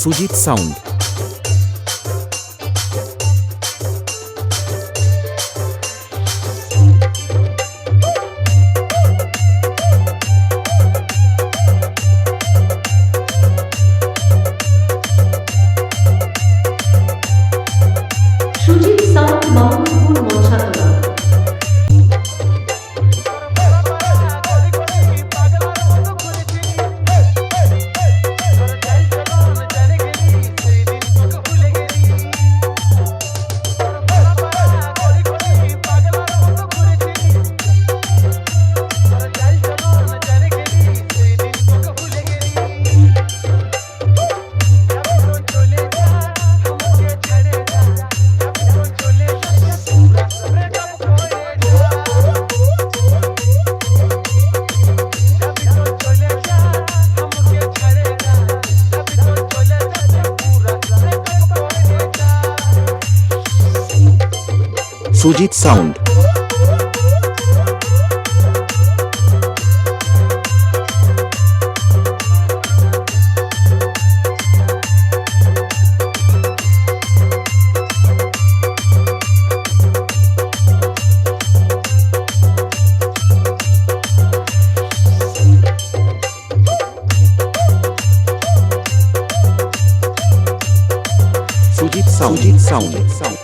Fujitsu Sound. Sujit sound Saúde, saúde, saúde.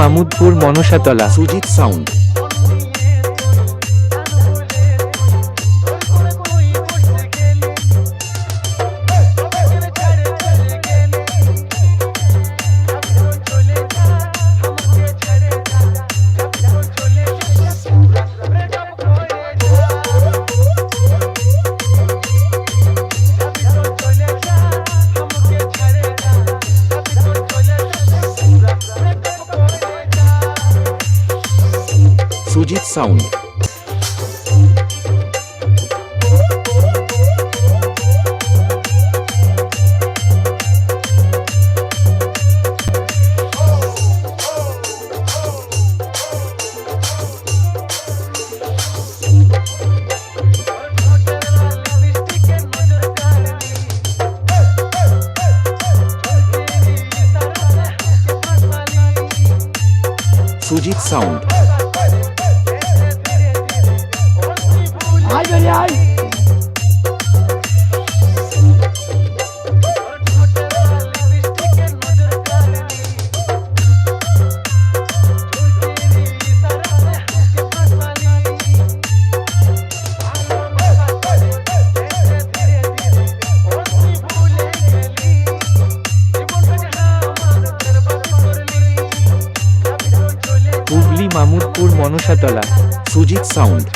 Mamudpur Manasatala Sujit sound Arijit sound Sujit sound আয় বেরিয়ে আয় মামুদপুর মনসাতলা সুজিত সাউন্ড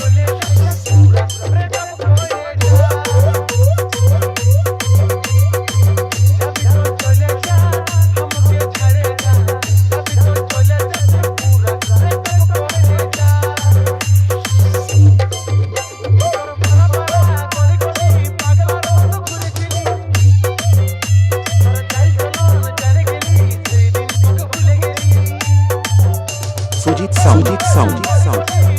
সুজিত সাউজিৎ সাউজিৎ সাউজিৎ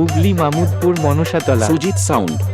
হুগলি মামুদপুর মনসাতলা সুজিত সাউন্ড